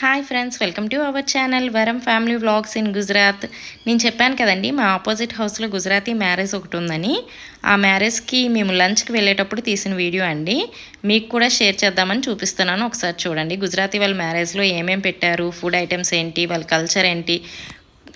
Hi friends welcome to our channel Varam family vlogs in Gujarat నేను చెప్పాను కదండి మా ఆపోజిట్ హౌస్లో గుజరాతీ మ్యారేజ్ ఒకటి ఉందని. ఆ మ్యారేజ్కి మేము లంచ్కి వెళ్ళేటప్పుడు తీసిన వీడియో అండి. మీకు కూడా షేర్ చేద్దామని చూపిస్తున్నాను. ఒకసారి చూడండి గుజరాతీ వాళ్ళ మ్యారేజ్లో ఏమేమి పెట్టారు ఫుడ్ ఐటమ్స్ ఏంటి వాళ్ళ కల్చర్ ఏంటి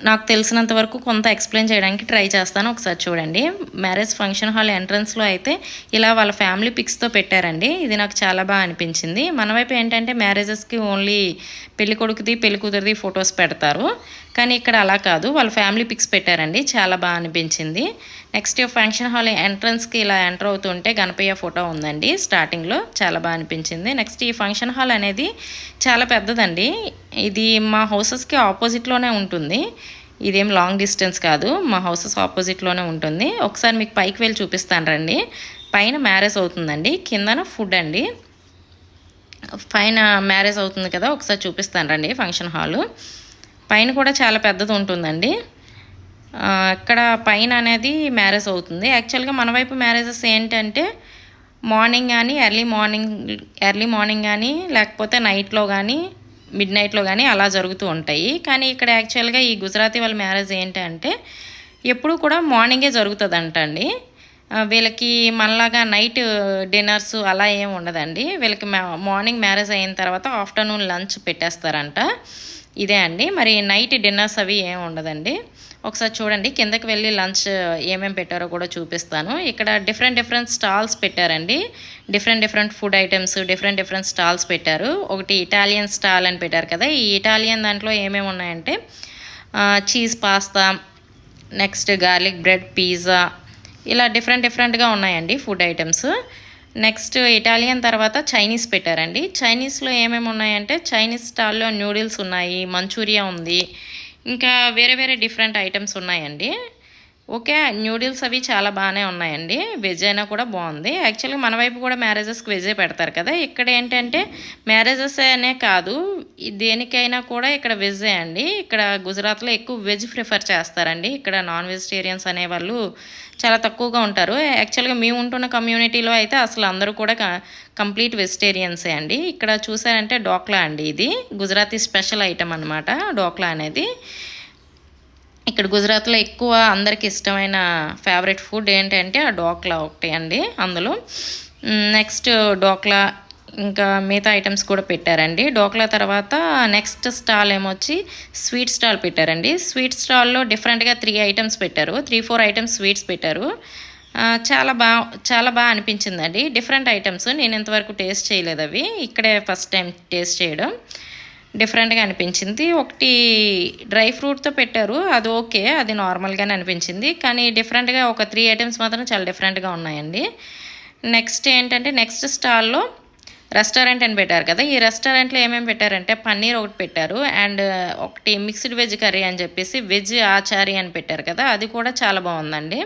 నాకు తెలిసినంత వరకు కొంత ఎక్స్ప్లెయిన్ చేయడానికి ట్రై చేస్తాను. ఒకసారి చూడండి. మ్యారేజ్ ఫంక్షన్ హాల్ ఎంట్రన్స్లో అయితే ఇలా వాళ్ళ ఫ్యామిలీ పిక్స్తో పెట్టారండి. ఇది నాకు చాలా బాగా అనిపించింది. మన వైపు ఏంటంటే మ్యారేజెస్కి ఓన్లీ పెళ్ళి కొడుకుది పెళ్ళి కూతురిది ఫొటోస్ పెడతారు. కానీ ఇక్కడ అలా కాదు. వాళ్ళ ఫ్యామిలీ పిక్స్ పెట్టారండి. చాలా బాగా అనిపించింది. నెక్స్ట్ ఫంక్షన్ హాల్ ఎంట్రన్స్కి ఇలా ఎంటర్ అవుతుంటే గణపయ్య ఫోటో ఉందండి. స్టార్టింగ్లో చాలా బాగా అనిపించింది. నెక్స్ట్ ఈ ఫంక్షన్ హాల్ అనేది చాలా పెద్దదండి. ఇది మా హౌసెస్కి ఆపోజిట్లోనే ఉంటుంది. ఇదేం లాంగ్ డిస్టెన్స్ కాదు. మా హౌసెస్ ఆపోజిట్లోనే ఉంటుంది. ఒకసారి మీకు పైకి వెళ్ళి చూపిస్తాను రండి. పైన మ్యారేజ్ అవుతుందండి. కిందన ఫుడ్ అండి. పైన మ్యారేజ్ అవుతుంది కదా ఒకసారి చూపిస్తాను రండి ఫంక్షన్ హాలు. పైన కూడా చాలా పెద్దది ఉంటుందండి. ఇక్కడ పైన అనేది మ్యారేజ్ అవుతుంది. యాక్చువల్గా మన వైపు మ్యారేజెస్ ఏంటంటే మార్నింగ్ కానీ ఎర్లీ మార్నింగ్ ఎర్లీ మార్నింగ్ కానీ లేకపోతే నైట్లో కానీ మిడ్ నైట్లో కానీ అలా జరుగుతూ ఉంటాయి. కానీ ఇక్కడ యాక్చువల్గా ఈ గుజరాతీ వాళ్ళ మ్యారేజ్ ఏంటంటే ఎప్పుడు కూడా మార్నింగే జరుగుతుందంట అండి వీళ్ళకి మనలాగా నైట్ డిన్నర్స్ అలా ఏం ఉండదండి. వీళ్ళకి మార్నింగ్ మ్యారేజ్ అయిన తర్వాత ఆఫ్టర్నూన్ లంచ్ పెట్టేస్తారంట. ఇదే అండి. మరి నైట్ డిన్నర్స్ అవి ఏం ఉండదండి. ఒకసారి చూడండి. కిందకి వెళ్ళి లంచ్ ఏమేమి పెట్టారో కూడా చూపిస్తాను. ఇక్కడ డిఫరెంట్ డిఫరెంట్ స్టాల్స్ పెట్టారండి. Different different food items different different stalls పెట్టారు. ఒకటి ఇటాలియన్ స్టాల్ అని పెట్టారు కదా. ఈ ఇటాలియన్ దాంట్లో ఏమేమి ఉన్నాయంటే cheese pasta next garlic bread pizza ఇలా డిఫరెంట్ డిఫరెంట్గా ఉన్నాయండి ఫుడ్ ఐటమ్స్. నెక్స్ట్ ఇటాలియన్ తర్వాత చైనీస్ పెట్టారండి. చైనీస్లో ఏమేమి ఉన్నాయంటే చైనీస్ స్టాల్లో న్యూడిల్స్ ఉన్నాయి మంచూరియా ఉంది ఇంకా వేరే వేరే డిఫరెంట్ ఐటమ్స్ ఉన్నాయండి. ఓకే న్యూడిల్స్ అవి చాలా బాగానే ఉన్నాయండి. వెజ్ అయినా కూడా బాగుంది. యాక్చువల్గా మన వైపు కూడా మ్యారేజెస్కి వెజే పెడతారు కదా. ఇక్కడ ఏంటంటే మ్యారేజెస్ అనే కాదు దేనికైనా కూడా ఇక్కడ వెజే అండి. ఇక్కడ గుజరాత్లో ఎక్కువ వెజ్ ప్రిఫర్ చేస్తారండి. ఇక్కడ నాన్ వెజిటేరియన్స్ అనేవాళ్ళు చాలా తక్కువగా ఉంటారు. యాక్చువల్గా మేము ఉంటున్న కమ్యూనిటీలో అయితే అసలు అందరూ కూడా కంప్లీట్ వెజిటేరియన్సే అండి. ఇక్కడ చూసారంటే డోక్లా అండి ఇది. గుజరాతీ స్పెషల్ ఐటమ్ అనమాట డోక్లా అనేది. ఇక్కడ గుజరాత్లో ఎక్కువ అందరికి ఇష్టమైన ఫేవరెట్ ఫుడ్ ఏంటంటే ఆ డోక్లా ఒకటి అండి అందులో. నెక్స్ట్ డోక్లా ఇంకా మిగతా ఐటమ్స్ కూడా పెట్టారండి. డోక్లా తర్వాత నెక్స్ట్ స్టాల్ ఏమొచ్చి స్వీట్ స్టాల్ పెట్టారండి. స్వీట్ స్టాల్లో డిఫరెంట్గా త్రీ ఐటమ్స్ పెట్టారు. త్రీ ఫోర్ ఐటమ్స్ స్వీట్స్ పెట్టారు. చాలా బాగా చాలా బాగా అనిపించిందండి. డిఫరెంట్ ఐటమ్స్ నేను ఇంతవరకు టేస్ట్ చేయలేదు అవి. ఇక్కడే ఫస్ట్ టైం టేస్ట్ చేయడం. డిఫరెంట్గా అనిపించింది. ఒకటి డ్రై ఫ్రూట్తో పెట్టారు. అది ఓకే అది నార్మల్గానే అనిపించింది. కానీ డిఫరెంట్గా ఒక త్రీ ఐటమ్స్ మాత్రం చాలా డిఫరెంట్గా ఉన్నాయండి. నెక్స్ట్ ఏంటంటే నెక్స్ట్ స్టాల్లో రెస్టారెంట్ అని పెట్టారు కదా ఈ రెస్టారెంట్లో ఏమేమి పెట్టారంటే పన్నీర్ ఒకటి పెట్టారు. అండ్ ఒకటి మిక్స్డ్ వెజ్ కర్రీ అని చెప్పేసి వెజ్ ఆచారి అని పెట్టారు కదా అది కూడా చాలా బాగుందండి.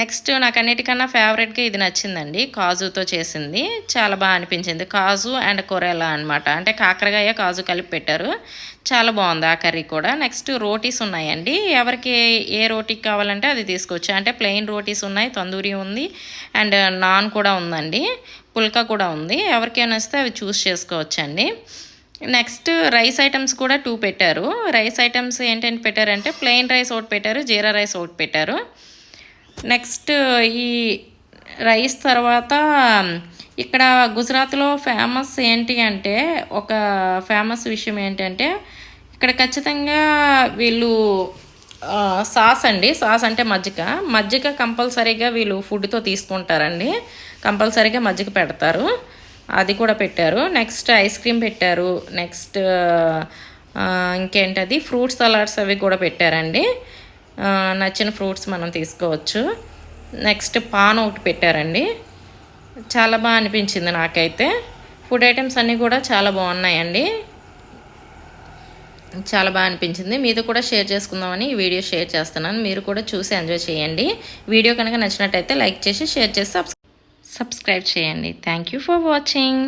నెక్స్ట్ నాకు అన్నిటికన్నా ఫేవరెట్గా ఇది నచ్చిందండి. కాజుతో చేసింది. చాలా బాగా అనిపించింది. కాజు అండ్ కొరేలా అనమాట అంటే కాకరకాయ కాజు కలిపి పెట్టారు. చాలా బాగుంది ఆ కర్రీ కూడా. నెక్స్ట్ రోటీస్ ఉన్నాయండి. ఎవరికి ఏ రోటీ కావాలంటే అది తీసుకోవచ్చు. అంటే ప్లెయిన్ రోటీస్ ఉన్నాయి తందూరి ఉంది అండ్ నాన్ కూడా ఉందండి. పుల్కా కూడా ఉంది. ఎవరికైనా వస్తే అవి చూస్ చేసుకోవచ్చండి. నెక్స్ట్ రైస్ ఐటమ్స్ కూడా టూ పెట్టారు. రైస్ ఐటమ్స్ ఏంటంటే పెట్టారంటే ప్లెయిన్ రైస్ ఒకటి పెట్టారు జీరా రైస్ ఒకటి పెట్టారు. నెక్స్ట్ ఈ రైస్ తర్వాత ఇక్కడ గుజరాత్లో ఫేమస్ ఏంటి అంటే ఒక ఫేమస్ విషయం ఏంటంటే ఇక్కడ ఖచ్చితంగా వీళ్ళు సాస్ అండి. సాస్ అంటే మజ్జిగ మజ్జిగ కంపల్సరీగా వీళ్ళు ఫుడ్తో తీసుకుంటారండి. కంపల్సరీగా మజ్జిగ పెడతారు. అది కూడా పెట్టారు. నెక్స్ట్ ఐస్ క్రీమ్ పెట్టారు. నెక్స్ట్ ఇంకేంటది? ఫ్రూట్ సలాడ్స్ అవి కూడా పెట్టారండి. నచ్చిన ఫ్రూట్స్ మనం తీసుకోవచ్చు. నెక్స్ట్ పాన్ ఒకటి పెట్టారండి. చాలా బాగా అనిపించింది నాకైతే. ఫుడ్ ఐటమ్స్ అన్నీ కూడా చాలా బాగున్నాయండి. చాలా బాగా అనిపించింది. మీతో కూడా షేర్ చేసుకుందామని ఈ వీడియో షేర్ చేస్తున్నాను. మీరు కూడా చూసి ఎంజాయ్ చేయండి. వీడియో కనుక నచ్చినట్టయితే లైక్ చేసి షేర్ చేసి సబ్స్క్రైబ్ చేయండి. Thank you for watching.